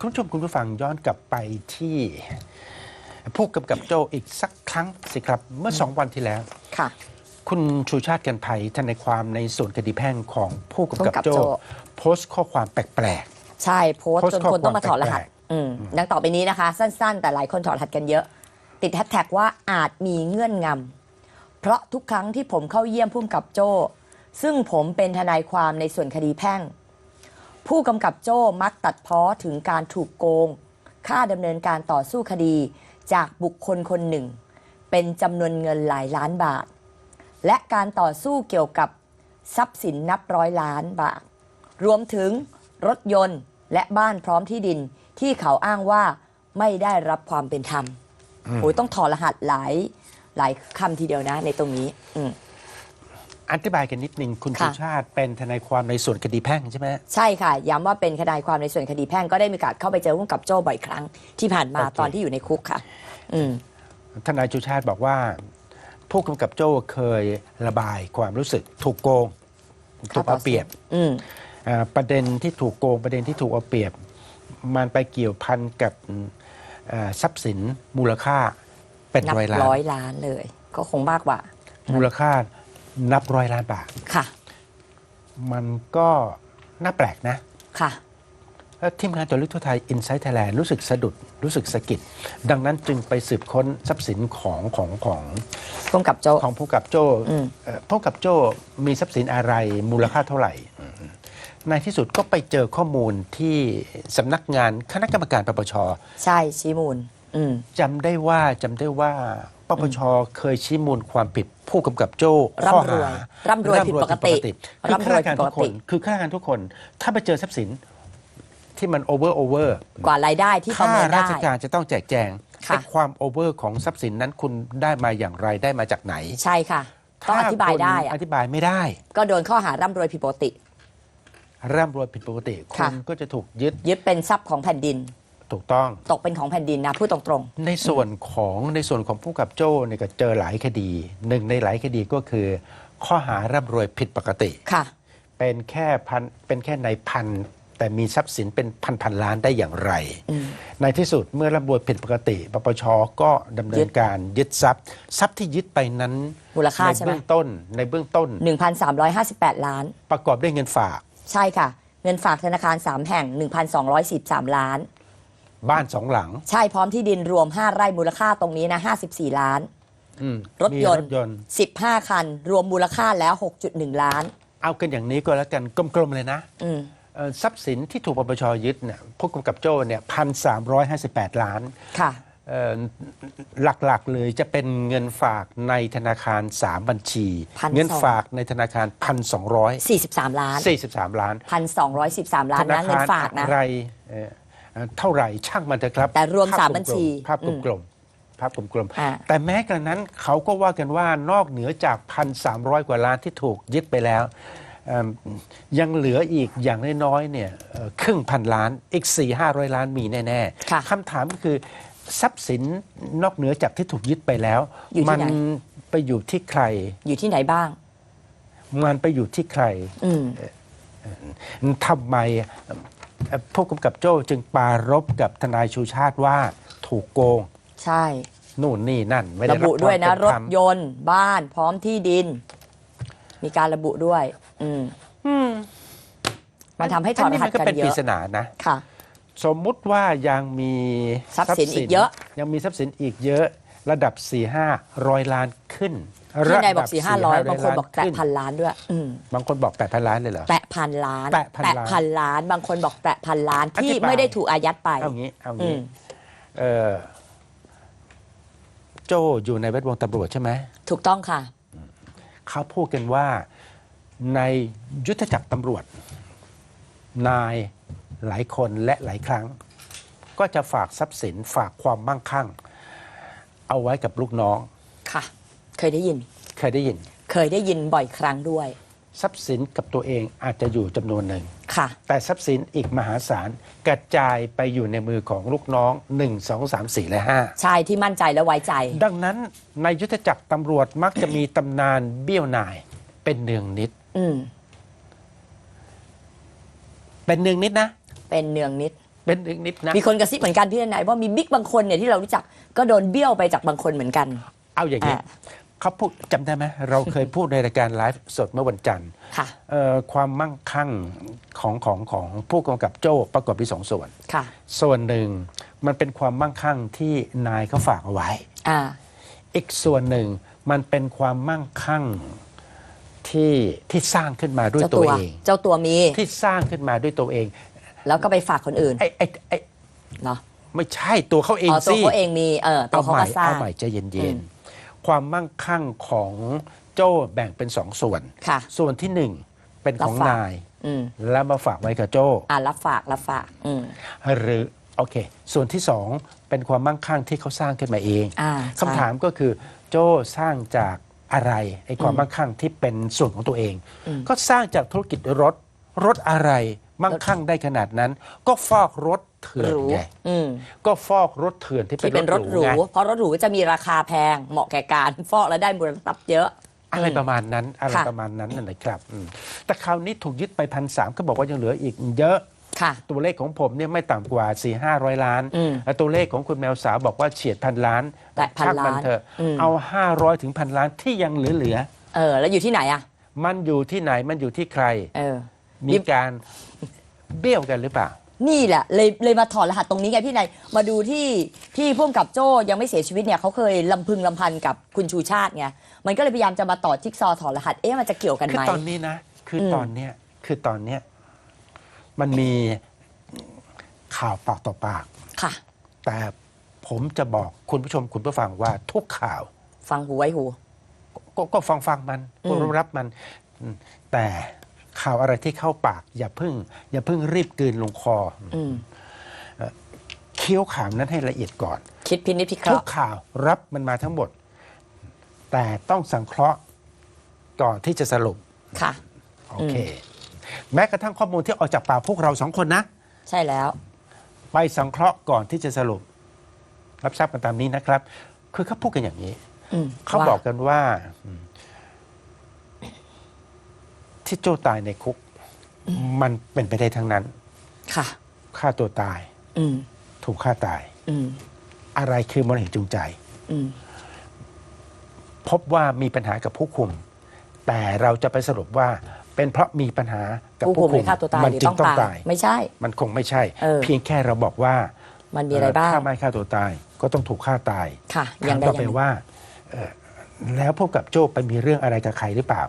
คุณผู้ชมคุณผู้ฟังย้อนกลับไปที่ผู้กำกับโจอีกสักครั้งสิครับ เมื่อสองวันที่แล้ว ค่ะ คุณชูชาติกันภัยทนายความในส่วนคดีแพ่งของผู้กำกับผู้กำกับโจโจ้ โพสต์ข้อความแปลก ใช่โพสต์โพสต์จนคนต้องมาถอดรหัสข้อความแปลก อืมดังต่อไปนี้นะคะ สั้นๆ แต่หลายคนถอดรหัสกันเยอะ ติดแฮชแท็กว่าอาจมีเงื่อนงำเพราะทุกครั้งที่ผมเข้าเยี่ยมผู้กำกับโจ้ ซึ่งผมเป็นทนายความในส่วนคดีแพ่ง ผู้กำกับโจ้มักตัดพ้อถึงการถูกโกง ค่าดำเนินการต่อสู้คดีจากบุคคลคนหนึ่ง เป็นจำนวนเงินหลายล้านบาท และการต่อสู้เกี่ยวกับทรัพย์สินนับร้อยล้านบาท รวมถึงรถยนต์และบ้านพร้อมที่ดินที่เขาอ้างว่าไม่ได้รับความเป็นธรรมโอ้ยต้องถอดรหัสหลายหลายคำทีเดียวนะในตรงนี้ อืมๆ อธิบายกันนิดนึงคุณค่ะชูชาติเป็นทนายความในส่วนคดีแพ่งใช่ไหม ใช่ค่ะ ย้ำว่าเป็นทนายความในส่วนคดีแพ่งก็ได้มีโอกาสเข้าไปเจอผู้กำกับโจ้บ่อยครั้งที่ผ่านมาโอเค ตอนที่อยู่ในคุกค่ะ อืม ทนายชูชาติบอกว่า ผู้กำกับโจ้เคยระบายความรู้สึกถูกโกง ถูกเอาเปรียบอืม อ่าประเด็นที่ถูกโกงประเด็นที่ถูกเอาเปรียบ มันไปเกี่ยวพันกับอ่าทรัพย์สินมูลค่าเป็นนับร้อยล้าน ร้อยล้านเลย ก็คงมากกว่า มูลค่า นับร้อยล้านบาท ค่ะ มันก็น่าแปลกนะ ค่ะ แล้วทีมงานตัวลึกทั่วไทย Inside Thailand รู้สึกสะดุด รู้สึกสะกิด ดังนั้นจึงไปสืบค้นทรัพย์สินของของของผู้กำกับโจ้ ของผู้กับโจ้อืม เอ่อผู้กับโจ้มีทรัพย์สินอะไรมูลค่าเท่าไหร่อืมในที่สุดก็ไปเจอข้อมูลที่สำนักงานคณะกรรมการปปช ใช่ชี้มูล อืม จำได้ว่าจำได้ว่า ปปชเคยชี้มูลความผิดผู้กำกับโจ้ข้อร่ำรวยหาร่ำรวยผิดปกติคือข้าราชการร่ำรวยผิดปทุกกคตินคือข้าราชการทุกคน ถ้าไปเจอทรัพย์สินที่มันโอเวอร์โอเวอร์กว่ารายได้ที่ประข้าเมินราได้ชการจะต้องแจกแจงค่ะไอ้ความโอเวอร์ของทรัพย์สินนั้นคุณได้มาอย่างไรได้มาจากไหน ใช่ค่ะต้องอธิบายได้ถ้คุณอะอธิบายไม่ได้ ก็โดนข้อหาร่ำรวยผิดปกติ ร่ำรวยผิดปกติคุค่ะณก็จะถูกยึดยึดเป็นทรัพย์ของแผ่นดิน ถูกต้องตกเป็นของแผ่นดินนะพูดตรงในส่วนของในส่วนของผู้กับโจ้เนี่ยก็เจอหลายคดีหนึ่งในหลายคดีก็คือ ข้อหาร่ำรวยผิดปกติๆค่ะ เป็นแค่พันเป็นแค่ในพันแต่มีทรัพย์สินเป็นพันพันล้านได้อย่างไรอืมในที่สุดเมื่อร่ำรวยผิดปกติปปชก็ดำเนิยึนด การยึดทรัพย์ ทรัพย์ที่ยึดไปนั้นมูลค่าในใช่ไหม เบื้องต้น ในเบื้องต้น1,358 ล้าน ประกอบด้วยเงินฝาก ใช่ค่ะ เงินฝากธนาคาร 3 แห่ง 1,213ล้าน บ้านสองหลังใช่พร้อมที่ดินรวม 5 ไร่มูลค่าตรงนี้นะ54 ล้าน อืมรถมียนรต์ถยนต์ 15 คัน รวมมูลค่าแล้ว 6.1 ล้าน เอากันอย่างนี้ก็แล้วกันกลมๆเลยนะอืม เอ่อทรัพย์สินที่ถูกปปชยึดเนี่ยผู้กำกับโจ้เนี่ยพันสามร้อยห้าสิบแปดล้านค่ะ เอ่อหลักๆเลยจะเป็นเงินฝากในธนาคาร 3 บัญชี 1,200 เงินฝากในธนาคาร43 ล้าน1,243 ล้าน1,213 ล้านนะเงินฝากนะ อะไรเอ่อ เอ่อเท่าไหร่ช่างมันเถอะครับแต่รวมภพสามกลๆบัญชีภาพกลมๆภาพกลมอ่าๆแต่แม้กระนั้นเขาก็ว่ากันว่านอกเหนือจาก 1,300 กว่าล้านที่ถูกยึดไปแล้วเอิ่มยังเหลืออีกอย่างน้อยๆเนี่ยเอ่อครึ่งพันล้านอีก 4 500 ล้านมีแน่ค่ะ ๆคำถามก็คือทรัพย์สินนอกเหนือจากที่ถูกยึดไปแล้วอยู่ที่มัไหนไปอยู่ที่ใคร อยู่ที่ไหนบ้าง มันไปอยู่ที่ใคร อืม ทำไมเอ่อ ผู้กำกับโจ้จึงปรารบกับทนายชูชาติว่าถูกโกง ใช่ นู่นนี่นั่น ไม่ได้ระบุด้วยนะ ครวามถเป็นธรรมยนต์ บ้านพร้อมที่ดิน มีการระบุด้วยอืม มันทำให้ถอดรหัสมัก็กันเป็นเยปริอะศนานะ ค่ะ สมมุติว่ายังมีทรัพย์สินอีกเยอะ ยังมีทรัพย์สินอีกเยอะ ระดับ4ี่ห้าร้อยล้านขึ้น ที่นายบอกระดัสี่ห้าร้อยบางคนบอกล้แตะขึ้พันล้านด้วยอืมบางคนบอกแปดพันล้านเลยเหรอ แตะพันล้านแตะพันล้านพันล้าน บางคนบอกแตะพันล้านที่อธิบายไม่ได้ถูกอายัดไป เอางี้เอาอืงี้ม เออโจอยู่ในแวดวงตำรวจใช่ไหมถูกต้องค่ะ เขาพูดกันว่าในยุทธจักรตำรวจ นายหลายคนและหลายครั้ง ก็จะฝากทรัพย์สินฝากความมั่งคั่ง เอาไว้กับลูกน้อง ค่ะ เคยได้ยิน เคยได้ยิน เคยได้ยินบ่อยครั้งด้วย ทรัพย์สินกับตัวเองอาจจะอยู่จำนวนหนึ่ง ค่ะ แต่ทรัพย์สินอีกมหาศาลกระจายไปอยู่ในมือของลูกน้อง 1 2 3 4 และ ชายที่มั่นใจและไว้ใจ 5 ดังนั้นในยุทธจักรตำรวจมักจะมีตำนานเบี้ยวนาย เป็นเนืองนิด อืม เป็นเนืองนิดนะ เป็นเนืองนิด เป็นอีกนิดนะ มีคนกระซิบเหมือนกันพี่นายว่ามีบิ๊กบางคนเนี่ยที่เรารู้จักก็โดนเบี้ยวไปจากบางคนเหมือนกัน เอาอย่างนี้ อะ เขาพูดจำได้ไหมเราเคยพูดในรายการไลฟ์สดเมื่อวันจันทร์ค่ะ เอ่อความมั่งคั่งของของของผู้กำกับโจ้ประกอบที่สองส่วน ค่ะ ส่วนหนึ่งมันเป็นความมั่งคั่งที่นายเขาฝากเอาไว้ อ่า อีกส่วนหนึ่งมันเป็นความมั่งคั่งที่ที่สร้างขึ้นมาด้วยเจ้าตัตัววเอง เจ้าตัวมี ที่สร้างขึ้นมาด้วยตัวเองแล้วก็ไปฝากคนอื่นไอ้ไอ้ไอ้เนาะไม่ใช่ตัวเขาเองอ๋อตัวสิเขาเองมี เออตัวเอาเขาใหม่ก็สร้าง เอาใหม่ใจเย็อืนมๆ ความมั่งคั่งของโจ้แบ่งเป็นสองส่วน ค่ะ ส่วนที่หนึ่งเป็นของรับฝาก นาย อืมแล้วมาฝากไว้กับโจ้ อ่ารับฝากรับฝาก อืม หรือโอเค ส่วนที่สองเป็นความมั่งคั่งที่เขาสร้างขึ้นมาเองอ่าคำถามก็คือโจ้สร้างจากอะไรไอ้ความมั่งคั่งที่เป็นส่วนของตัวเอง ก็สร้างจากธุรกิจรถรถอะไร มั่งคั่งได้ขนาดนั้น ก็ฟอกรถเถื่อนหรูไงอืมก็ฟอกรถเถื่อนที่ที่เป็นรถหรูไงเพราะรถหรูจะมีราคาแพงเหมาะแก่การ ฟอกแล้วได้มูลทรัพย์เยอะ อะไรประมาณนั้นอะไรค่ะ ประมาณนั้นนั่นแหละครับอืมแต่คราวนี้ถูกยึดไปพันสามก็บอกว่ายังเหลืออีกเยอะ ค่ะ ตัวเลขของผมเนี่ยไม่ต่ำกว่า4 5 0 0ล้านอืมและตัวเลขของคุณแมวสาวบอกว่าเฉียดพันล้านแต่พันช่างมัล้านเถอะอืม เอา 500ถึงพันล้านที่ยังเหลือ เออแล้วอยู่ที่ไหนอะ ๆ มันอยู่ที่ไหนมันอยู่ที่ใคร เออ มีการเบี้ยวกันหรือเปล่า นี่แหละเลยเลยมาถอดรหัสตรงนี้ไงพี่นายมาดูที่ที่พ่วงกับโจ้ยังไม่เสียชีวิตเนี่ยเขาเคยลำพึงลำพันกับคุณชูชาติไงมันก็เลยพยายามจะมาต่อจิ๊กซอว์ถอดรหัสเอ๊ะมันจะเกี่ยวกันคือไหม ตอนนี้นะ คืออม ตอนเนี้ยคือตอนเนี้ยมันมีข่าวปากต่อปาก ค่ะ แต่ผมจะบอกคุณผู้ชมคุณผู้ฟังว่าทุกข่าวฟังหูไว้หูก็ก็ฟังฟังมันอืมรับมันอืมแต่ ข่าวอะไรที่เข้าปาก อย่าเพิ่ง อย่าเพิ่งรีบกลืนลงคออืมเคี้ยวข่าวนั้นให้ละเอียดก่อน คิดพินิจพิเคทุราะกห์ข่าวรับมันมาทั้งหมด แต่ต้องสังเคราะห์ก่อนที่จะสรุป ค่ะ โอเค แม้กระทั่งข้อมูลที่ออกจากปากพวกเราสองคนนะ ใช่แล้ว ไปสังเคราะห์ก่อนที่จะสรุป รับทราบกันตามนี้นะครับ คือเขาพูดกันอย่างนี้ อืมเขาว่บอกกันว่าอืม ที่โจ้ตายในคุก มันเป็นไปได้ทั้งนั้น ค่ะ ฆ่าตัวตาย อืมถูกฆ่าตาย อืมอะไรคือมูลเหตุจูงใจ อืมพบว่ามีปัญหากับผู้คุม แต่เราจะไปสรุปว่าเป็นเพราะมีปัญหากับผู้ผู้คุมคุไม่มฆ่าตัวตายมัหรือจึต้องงต้องตายตายไม่ใช่ มันคงไม่ใช่ เออ เพียงแค่เราบอกว่ามันมีอะไรบ้าง ถ้าไม่ฆ่าตัวตาย ก็ต้องถูกฆ่าตายค่ะ อถาย่ามงใดต่ออไปย่างหนึ่งว่าเอ่อแล้วพวกกับโจ้ไปมีเรื่องอะไรกับใครหรือเปล่า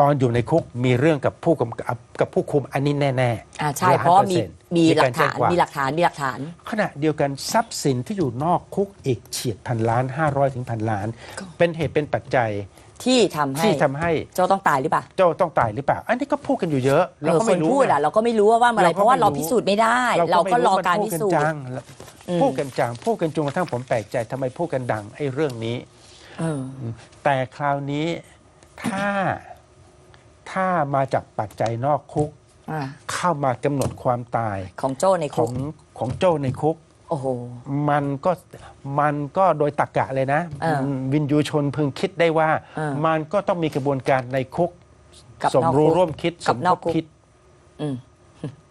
ตอนอยู่ในคุกมีเรื่องกับผู้กำกับกับผู้คุมอันนี้แน่ๆอ่าใช่ล้นเพราะว่ามีปอซ็นต์มีหลัรกแจ้ฐางนความมีหลักฐานมีหลักฐาน ขณะเดียวกันทรัพย์สินที่อยู่นอกคุกอีกเฉียดพันล้าน 500ถึงพันล้านเป็นเหตุเป็นปัจจัยที่ทำให้ที่ทำให้โจต้องตายหรือเปล่าโจ้ต้องตายหรือเปล่า อันนี้ก็พูดกันอยู่เยอะเราเออก็คไม่นรู้พูดอะไง เราก็ไม่รู้ว่าว่าอะไรเราก็เพราะว่าไม่รู้เราพิสูจน์ไม่ได้ เราก็ไม่รอมันการพูพิดกันสูจน์จังอืมพูดกันจังพูดกันจนกระทั่งผมแปลกใจทำไมพูดกันดังไอ้เรื่องนี้ เออ แต่คราวนี้ถ้า ถ้ามาจากปัจจัยนอกคุก อ่าเข้ามากำหนดความตายของโจ้ในขคุอกงของโจ้ในคุก โอ้โห มันก็มันก็โดยตรรกะเลยนะ เออวินยูชนพึงคิดได้ว่า เออมันก็ต้องมีกระบวนการในคุก กับสมนอกรู้คุกร่วมคิดสกับมนคอกบคุก คิดอืม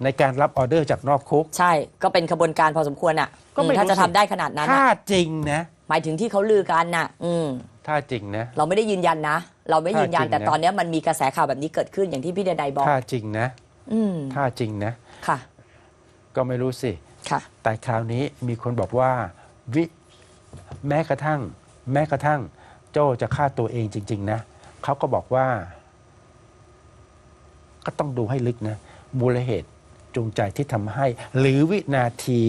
ในการรับออเดอร์จากนอกคุก ใช่ก็เป็นขบวนการพอสมควรอะก็ไม่อืมถ้ารู้จะสิ ทำได้ขนาดนั้นถ้าอะจริงนะ หมายถึงที่เขาลือกันน่ะ อืม ถ้าจริงนะ เราไม่ได้ยืนยันนะ เราไม่ยืนยันถ้าจริงแต่นะตอนเนี้ยมันมีกระแสข่าวแบบนี้เกิดขึ้นอย่างที่พี่เดนายบอกถ้าจริงนะอืมถ้าจริงนะค่ะ ก็ไม่รู้สิค่ะ แต่คราวนี้มีคนบอกว่า วิแม้กระทั่ง แม้กระทั่ง โจจะฆ่าตัวเองจริง ๆ นะเขาก็บอกว่า ก็ต้องดูให้ลึกนะมูลเหตุจูงใจที่ทำให้ หรือวินาที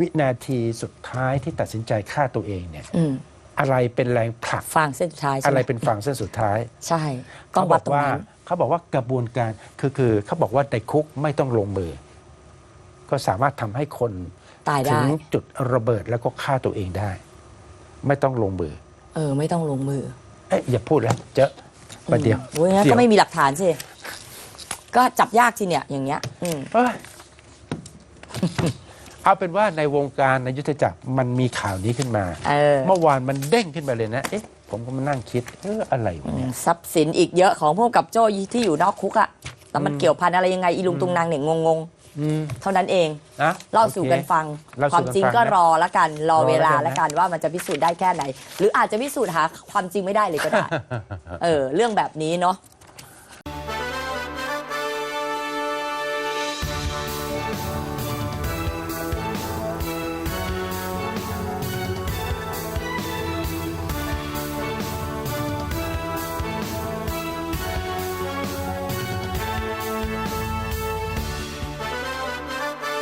วินาทีสุดท้ายที่ตัดสินใจฆ่าตัวเองเนี่ย อืมอะไรเป็นแรงผลักฟางเส้นสุดท้ายใช่อะไหไรมเป็นฝั่งเส้นสุดท้าย ใช่ต้องวัดตรงว่านั้น เขาบอกว่ากระบวนการคือคือเขาบอกว่าในคุกไม่ต้องลงมือ ก็สามารถทำให้คนตายถึได้งจุดระเบิดแล้วก็ฆ่าตัวเองได้ ไม่ต้องลงมือ เออ ไม่ต้องลงมือเอ๊ะอย่าพูดแล้วเจอะประเดี๋ยวโอ้ยงั้นเดี๋ก็ยวไม่มีหลักฐานสิก็จับยากสิเนี่ยอย่างเงี้ย อืม เอ้ย เอาเป็นว่าในวงการในยุทธจักรมันมีข่าวนี้ขึ้นมา เออ เมื่อวานมันเด้งขึ้นมาเลยนะ เอ๊ะ ผมก็มานั่งคิด เอออะไรวะเนี่ย ทรัพย์สินอีกเยอะของพวกกับโจ้ที่อยู่นอกคุกอะแต่มันเกี่ยวพันอะไรยังไงอีลุงตุงนางเนี่ยงงงอืมเท่านั้นเอง นะเล่าสู่กันโอคฟังเล่าสู่ความกันจริงฟังก็นะรอละกัน รอรอเวลาแล้วกันนะละกันว่ามันจะพิสูจน์ได้แค่ไหน หรืออาจจะพิสูจน์หาความจริงไม่ได้เลยก็ได้ เออ เรื่องแบบนี้เนาะ